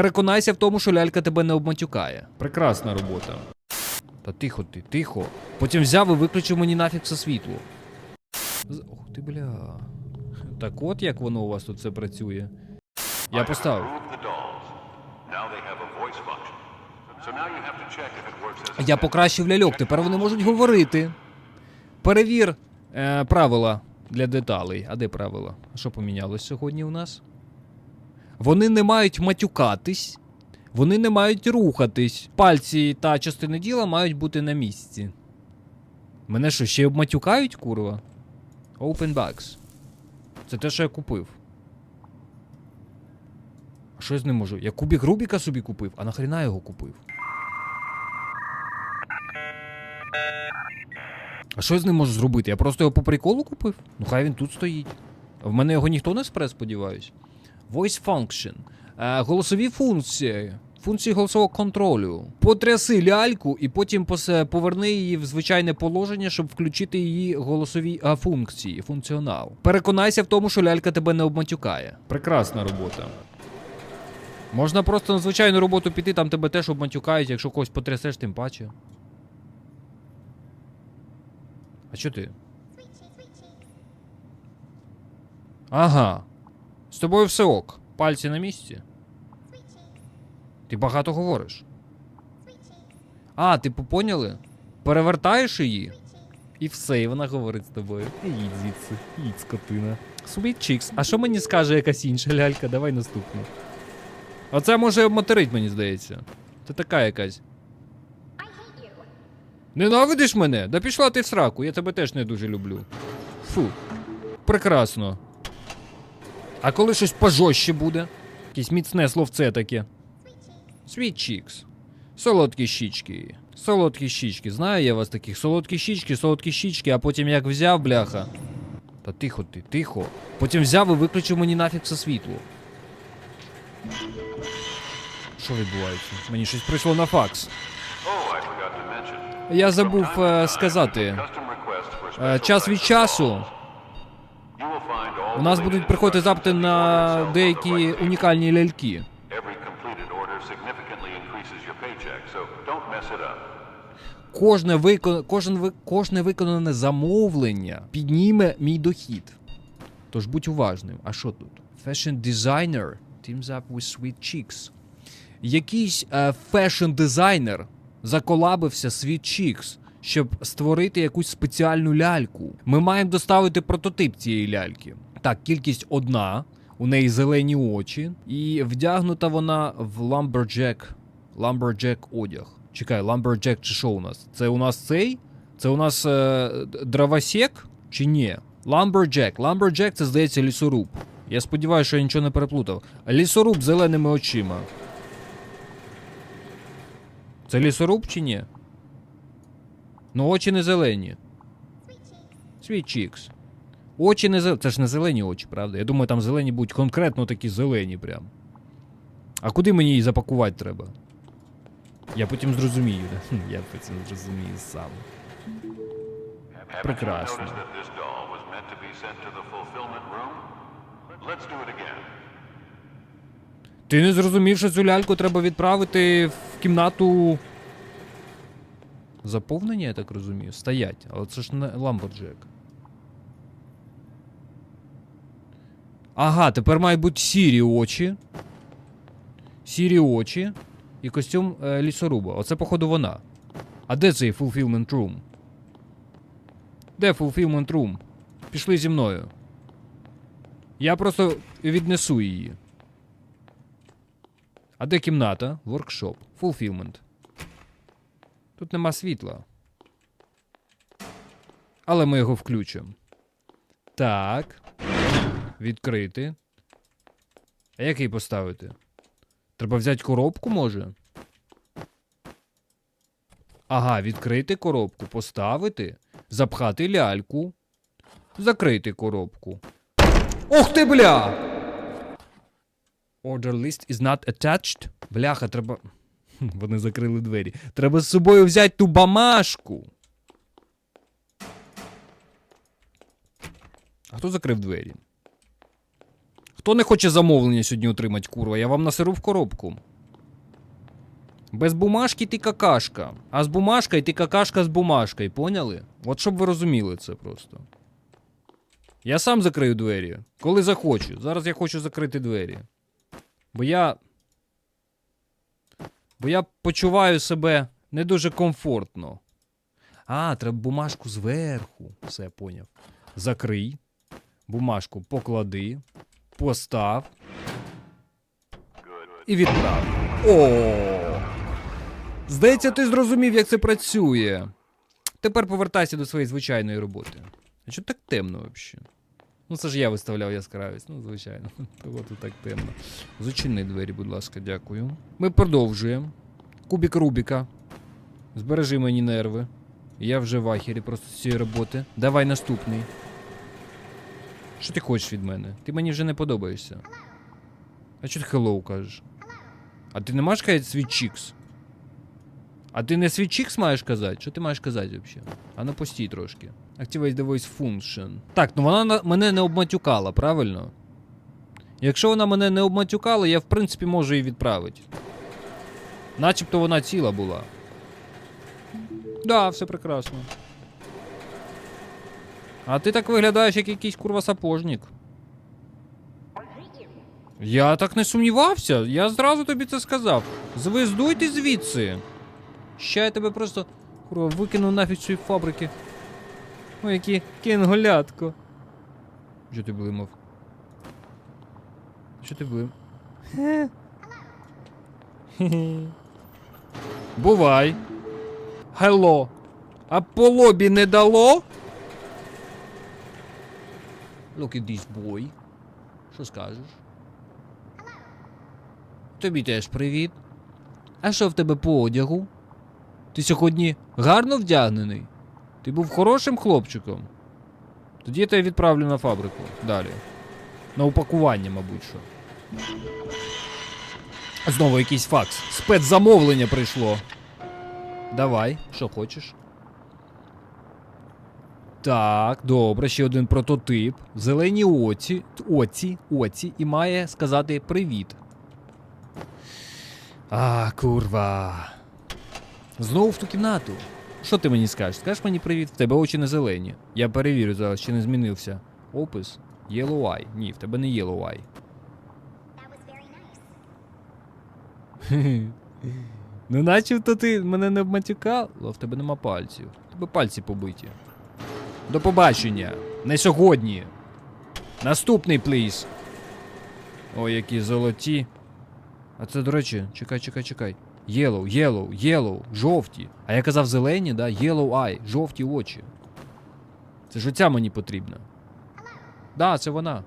Переконайся в тому, що лялька тебе не обматюкає. Прекрасна робота. Та тихо ти, тихо. Потім взяв і виключив мені нафіг все світло. Ох ти бля. Так от як воно у вас тут все працює. Я поставив. Я покращив ляльок, тепер вони можуть говорити. Перевір е, правила для деталей. А де правила? Що помінялось сьогодні у нас? Вони не мають матюкатись, вони не мають рухатись. Пальці та частини діла мають бути на місці. Мене що, ще й обматюкають, курва? Open bags. Це те, що я купив. А що я з ним можу? Я кубік Рубіка собі купив, а нахрена його купив? А що я з ним можу зробити? Я просто його по приколу купив? Ну хай він тут стоїть. В мене його ніхто не спре, сподіваюсь. Voice function. Е, голосові функції. Функції голосового контролю. Потряси ляльку і потім поверни її в звичайне положення, щоб включити її голосові а, функції, функціонал. Переконайся в тому, що лялька тебе не обматюкає. Прекрасна робота. Можна просто на звичайну роботу піти, там тебе теж обматюкають, якщо когось потрясеш, тим паче. А що ти? Ага. З тобою все ок. Пальці на місці. Ти багато говориш. А, типу поняли? Перевертаєш її. І все, і вона говорить з тобою. Їдь звідси, їдь скотина. Sweet Chicks. А що мені скаже якась інша лялька? Давай наступну. Оце може обматерить, мені здається. Це така якась. Ненавидиш мене? Да пішла ти в сраку, я тебе теж не дуже люблю. Фу. Прекрасно. А коли щось пожорстче буде? Якесь міцне словце таке. Sweet cheeks. Солодкі щічки. Солодкі щічки. Знаю я вас таких. Солодкі щічки, солодкі щічки, а потім як взяв, бляха. Та тихо ти, тихо. Потім взяв і виключив мені нафіг все світло. Що відбувається? Мені щось прийшло на факс. Я забув е, сказати. Е, час від часу у нас будуть приходити запити на деякі унікальні ляльки. Кожне, викон... Кожен... Кожне виконане замовлення підніме мій дохід. Тож будь уважним. А що тут? Fashion designer teams up with sweet chicks. Якийсь fashion дизайнер заколабився Sweet Chicks, щоб створити якусь спеціальну ляльку. Ми маємо доставити прототип цієї ляльки. Так, кількість одна, у неї зелені очі, і вдягнута вона в lumberjack, lumberjack одяг. Чекай, lumberjack чи що у нас? Це у нас цей? Це у нас е, дровосек чи ні? Lumberjack. Lumberjack це здається лісоруб. Я сподіваюся, що я нічого не переплутав. Лісоруб зеленими очима. Це лісоруб чи ні? Ну, очі не зелені. Chicks. Очі не зелені. Це ж не зелені очі, правда? Я думаю, там зелені будуть конкретно такі зелені прям. А куди мені її запакувати треба? Я потім зрозумію. да? Я потім зрозумію сам. Прекрасно. Ти не зрозумів, що цю ляльку треба відправити в кімнату. Заповнення, я так розумію. Стоять. Але це ж не ламберджек. Ага, тепер мають бути сірі очі. Сірі очі. І костюм е, лісоруба. Оце, походу, вона. А де цей fulfillment room? Де fulfillment room? Пішли зі мною. Я просто віднесу її. А де кімната? Воркшоп. Fulfillment. Тут нема світла. Але ми його включимо. Так. Відкрити. А як її поставити? Треба взяти коробку, може? Ага, відкрити коробку, поставити, запхати ляльку, закрити коробку. Ух ти, бля! Order list is not attached. Бляха, треба. Вони закрили двері. Треба з собою взяти ту бамашку. А хто закрив двері? Хто не хоче замовлення сьогодні отримати, курва? Я вам насиру в коробку. Без бумажки ти какашка. А з бумажкою ти какашка з бумажкою, поняли? От щоб ви розуміли це просто. Я сам закрию двері, коли захочу. Зараз я хочу закрити двері. Бо я. Бо я почуваю себе не дуже комфортно. А, треба бумажку зверху. Все, поняв. Закрий. Бумажку поклади. Постав. І відправ. О! Здається, ти зрозумів, як це працює. Тепер повертайся до своєї звичайної роботи. А чого так темно взагалі? Ну, це ж я виставляв яскравість, ну, звичайно. Того тут так темно. Зачини двері, будь ласка, дякую. Ми продовжуємо. Кубік Рубіка. Збережи мені нерви. Я вже в ахері просто з цієї роботи. Давай наступний. Що ти хочеш від мене? Ти мені вже не подобаєшся. А чого ти hello кажеш? А ти не маєш казати свій чікс? А ти не свій чікс маєш казати? Що ти маєш казати взагалі? А ну постій трошки. Activate the voice function. Так, ну вона мене не обматюкала, правильно? Якщо вона мене не обматюкала, я в принципі можу її відправити. Начебто вона ціла була. Да, все прекрасно. А ти так виглядаєш, як якийсь курва сапожник. Я так не сумнівався. Я зразу тобі це сказав. Звездуйте звідси. Ща я тебе просто курва, викину нафіг з цієї фабрики. Ой, які кінголятко. Що ти блимав? Що ти блим? Бувай. Хелло. А по лобі не дало? Look at this boy. Що скажеш? Тобі теж привіт. А що в тебе по одягу? Ти сьогодні гарно вдягнений? Ти був хорошим хлопчиком. Тоді я тебе відправлю на фабрику. Далі. На упакування, мабуть, що. Знову якийсь факс. Спецзамовлення прийшло. Давай, що хочеш. Так, добре, ще один прототип. Зелені оці, оці, оці, і має сказати привіт. А, курва. Знову в ту кімнату. Що ти мені скажеш? Скажеш мені привіт, в тебе очі не зелені. Я перевірю зараз, чи не змінився. Опис. Yellow Eye. Ні, в тебе не Yellow Eye. Ну, начебто ти мене не обматюкав, але в тебе нема пальців. В тебе пальці побиті. До побачення. Не сьогодні. Наступний, пліз. Ой, які золоті. А це, до речі, чекай, чекай, чекай. Yellow, yellow, yellow, жовті. А я казав зелені, да? Yellow eye, жовті очі. Це ж оця мені потрібна. Да, це вона.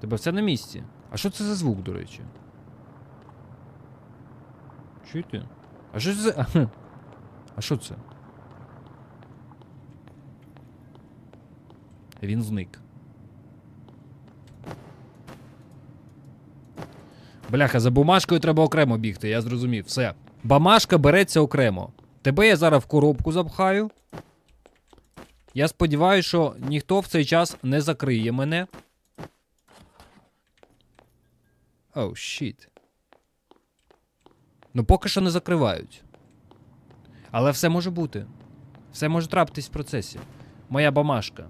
Тебе все на місці. А що це за звук, до речі? Чуєте? А що це за. А що це? Він зник. Бляха, за бумажкою треба окремо бігти, я зрозумів. Все. Бамашка береться окремо. Тебе я зараз в коробку запхаю. Я сподіваюся, що ніхто в цей час не закриє мене. Оу, oh, щіт. Ну, поки що не закривають. Але все може бути. Все може трапитись в процесі. Моя бамашка.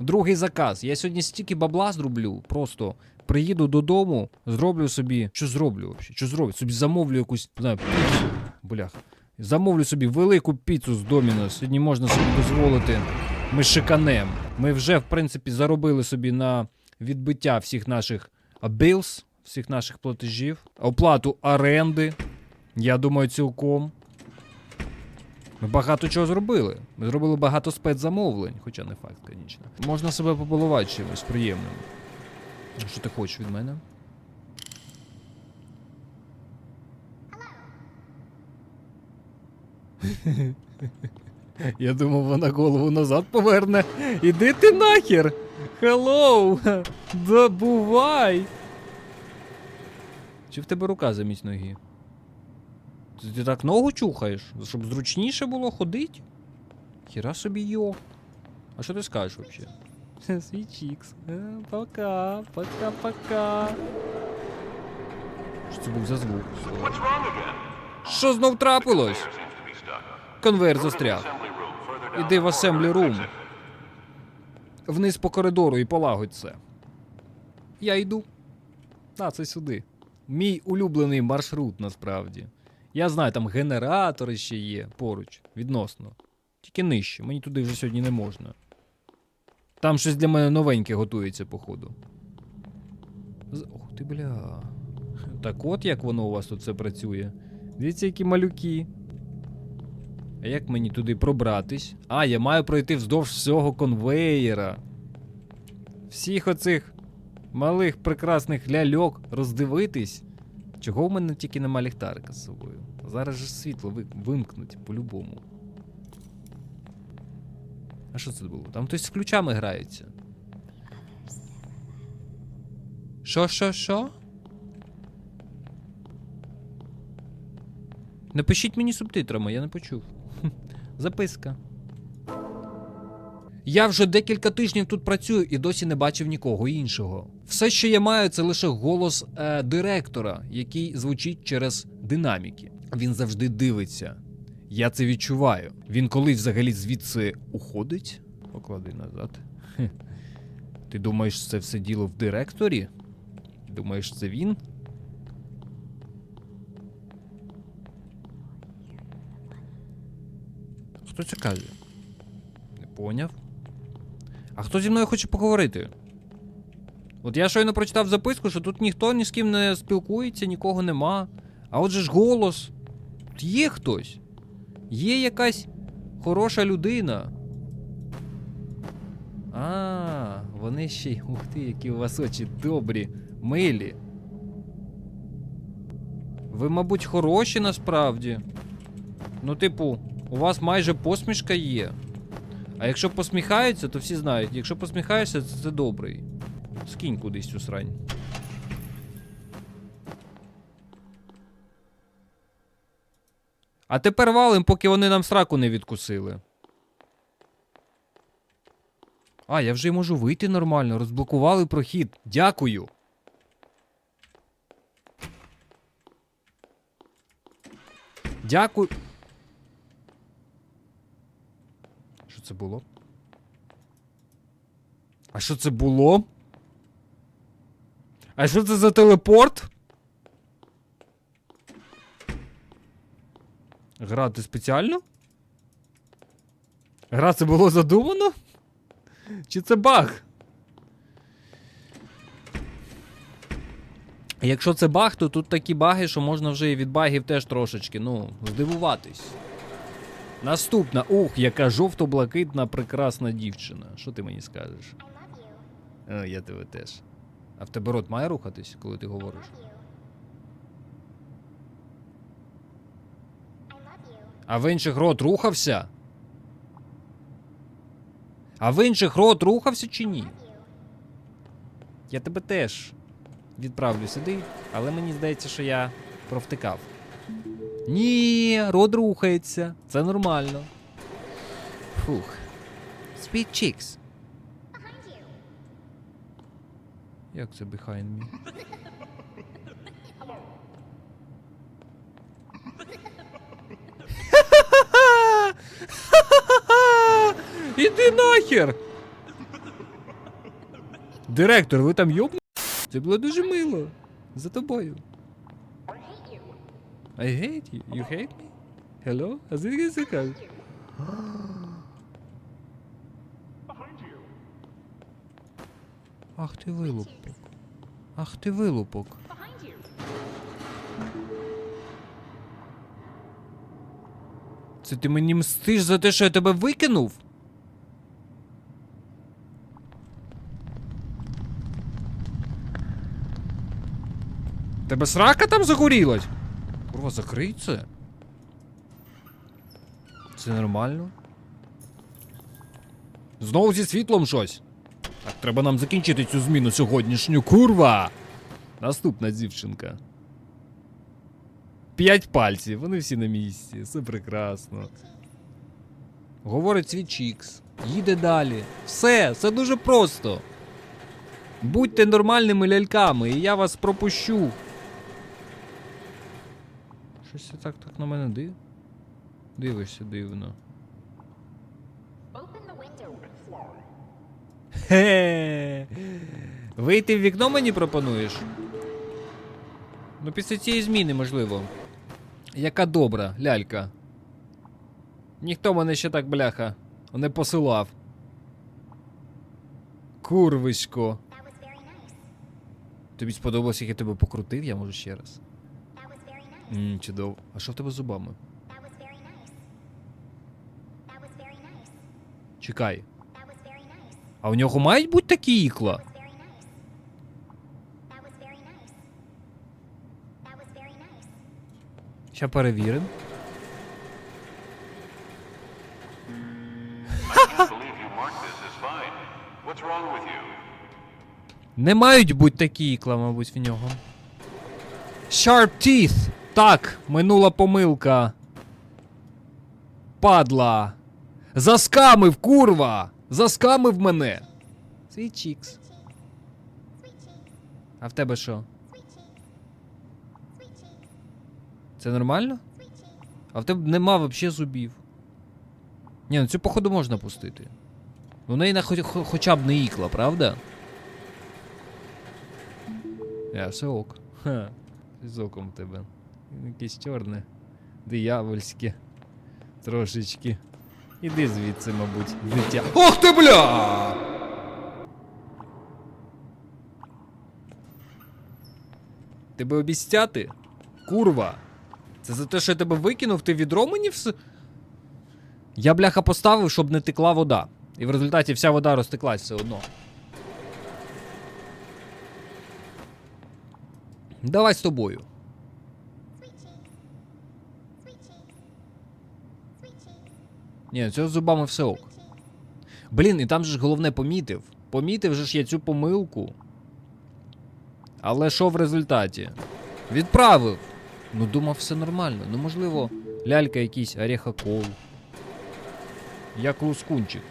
Другий заказ. Я сьогодні стільки бабла зроблю. Просто приїду додому, зроблю собі. Що зроблю взагалі? Що зроблю? Собі замовлю якусь, не знаю. Бляха. Замовлю собі велику піцу з Доміно. Сьогодні можна собі дозволити. Ми шиканем. Ми вже, в принципі, заробили собі на відбиття всіх наших bills, всіх наших платежів, оплату оренди. Я думаю, цілком. Ми багато чого зробили. Ми зробили багато спецзамовлень, хоча не факт, звісно. Можна себе побалувати чимось приємним. Що ти хочеш від мене? Я думав, вона голову назад поверне. Іди ти нахер! Хеллоу! Да бувай! Чи в тебе рука замість ноги? Ти, ти так ногу чухаєш, щоб зручніше було ходити? Хіра собі йо. А що ти скажеш взагалі? Свічікс. Пока, пока, пока. Що це був за звук? Що знов трапилось? Конвейер застряг. Іди в асемблі рум. Вниз по коридору і полагодь це. Я йду. А, це сюди. Мій улюблений маршрут насправді. Я знаю, там генератори ще є поруч, відносно. Тільки нижче, мені туди вже сьогодні не можна. Там щось для мене новеньке готується, походу. Ох ти бля. Так от як воно у вас тут все працює. Дивіться, які малюки. А як мені туди пробратись? А, я маю пройти вздовж всього конвеєра. Всіх оцих малих прекрасних ляльок роздивитись. Чого в мене тільки нема ліхтарика з собою? Зараз же світло ви- вимкнуть по-любому. А що це було? Там хтось з ключами грається. Що, що, що? Напишіть мені субтитрами, я не почув. Записка. Я вже декілька тижнів тут працюю і досі не бачив нікого іншого. Все, що я маю, це лише голос е, директора, який звучить через динаміки. Він завжди дивиться. Я це відчуваю. Він коли взагалі звідси уходить? Поклади назад. Ти думаєш, це все діло в директорі? Думаєш, це він? Хто це каже? Не поняв. А хто зі мною хоче поговорити? От я щойно прочитав записку, що тут ніхто ні з ким не спілкується, нікого нема. А отже ж голос. Тут є хтось. Є якась хороша людина. А, вони ще й. Ух ти, які у вас очі добрі, милі. Ви, мабуть, хороші насправді. Ну, типу, у вас майже посмішка є. А якщо посміхаються, то всі знають. Якщо посміхаєшся, то це добрий. Скинь кудись цю срань. А тепер валим, поки вони нам сраку не відкусили. А, я вже й можу вийти нормально. Розблокували прохід. Дякую. Дякую. Що це було? А що це було? А що це за телепорт? Грати спеціально? Гра це було задумано? Чи це баг? Якщо це баг, то тут такі баги, що можна вже і від багів теж трошечки, ну, здивуватись. Наступна. Ух, яка жовто-блакитна прекрасна дівчина. Що ти мені скажеш? О, я тебе теж. А в тебе рот має рухатись, коли ти говориш? А в інших рот рухався? А в інших рот рухався чи ні? Я тебе теж відправлю сюди, але мені здається, що я провтикав. Ні, рот рухається. Це нормально. Фух. Sweet chicks. Як це behind me? Іди нахер! Директор, ви там йобну? Це було дуже мило. За тобою. I hate you. You. Hate me? Hello? А звідки це кажуть? Ах ти вилупок. Ах. Behind you. Це ти мені мстиш за те, що я тебе викинув? Тебе срака там загорілась? Курва, закрий це. Це нормально? Знову зі світлом щось. Так, треба нам закінчити цю зміну сьогоднішню. Курва! Наступна дівчинка. П'ять пальців, вони всі на місці, все прекрасно. Говорить свій чікс. Їде далі. Все, це дуже просто. Будьте нормальними ляльками, і я вас пропущу. Щось ти так так на мене див? Дивишся дивно. Хе. Вийти в вікно мені пропонуєш? Ну, після цієї зміни, можливо. Яка добра, лялька. Ніхто мене ще так, бляха, не посилав. Курвисько. Тобі сподобалось, як я тебе покрутив, я можу ще раз. Ммм, чудово. А що в тебе з зубами? Чекай. А у нього мають бути такі ікла? Ща перевіримо. Не мають бути такі ікла, мабуть, в нього. Sharp teeth! Так, минула помилка. Падла. Заскамив, курва! Заскамив мене. Свій чікс. А в тебе що? Це нормально? А в тебе нема взагалі зубів. Ні, ну цю походу можна пустити. Ну, в неї на хоч, хоча б не ікла, правда? Я, все ок. Ха. З оком тебе. Якесь чорне. Диявольське. Трошечки. Іди звідси, мабуть, дитя. Ох ти бля! Тебе обіцяти? Курва! Це за те, що я тебе викинув, ти відро мені все. Я бляха поставив, щоб не текла вода. І в результаті вся вода розтеклась все одно. Давай з тобою. Sweet cheeks. Sweet cheeks. Sweet cheeks. Ні, цього з зубами все ок. Блін, і там же ж головне помітив. Помітив же ж я цю помилку. Але що в результаті? Відправив. Ну, думав, все нормально. Ну, можливо, лялька якийсь орехокол. Як лускунчик.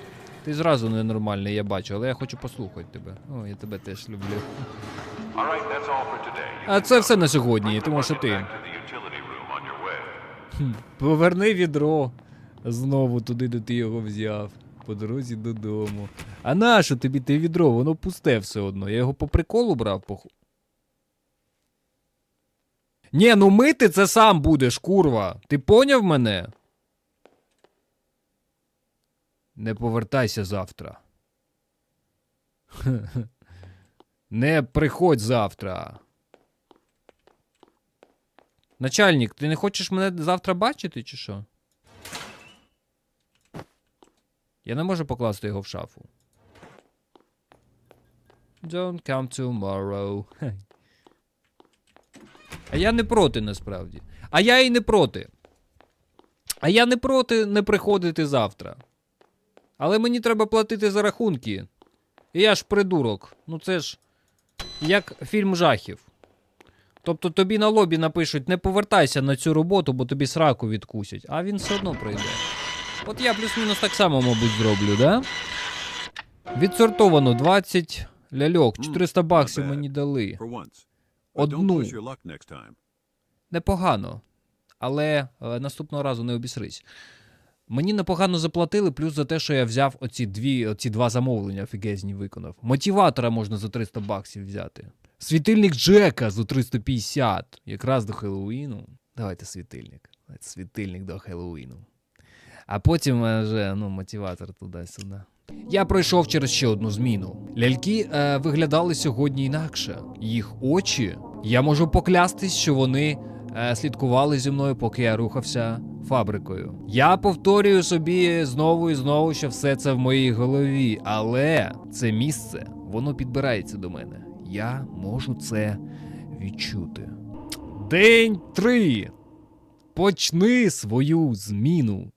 Ти зразу ненормальний, я бачу, але я хочу послухати тебе. О, я тебе теж люблю. А це все на сьогодні, тому що ти. Поверни відро. Знову туди, де ти його взяв. По дорозі додому. А нащо тобі те відро? Воно пусте все одно. Я його по приколу брав, поху. Ні, ну мити це сам будеш, курва. Ти поняв мене? Не повертайся завтра. Не приходь завтра. Начальник, ти не хочеш мене завтра бачити, чи що? Я не можу покласти його в шафу. Don't come tomorrow. А я не проти насправді. А я і не проти. А я не проти не приходити завтра. Але мені треба платити за рахунки. І я ж придурок. Ну це ж як фільм жахів. Тобто тобі на лобі напишуть, не повертайся на цю роботу, бо тобі сраку відкусять, а він все одно прийде. От я плюс-мінус так само, мабуть, зроблю, да? Відсортовано 20 ляльок, 400 баксів мені дали. Одну. Непогано. Але е, наступного разу не обісрись. Мені непогано заплатили, плюс за те, що я взяв оці, дві, оці два замовлення офігезні виконав. Мотиватора можна за 300 баксів взяти. Світильник Джека за 350. Якраз до Хеллоуіну. Давайте світильник. Давайте світильник до Хеллоуіну. А потім е, вже ну, мотиватор туди-сюди. Я пройшов через ще одну зміну. Ляльки е, виглядали сьогодні інакше. Їх очі. Я можу поклястись, що вони е, слідкували зі мною, поки я рухався фабрикою. Я повторюю собі знову і знову, що все це в моїй голові, але це місце, воно підбирається до мене. Я можу це відчути. День три. Почни свою зміну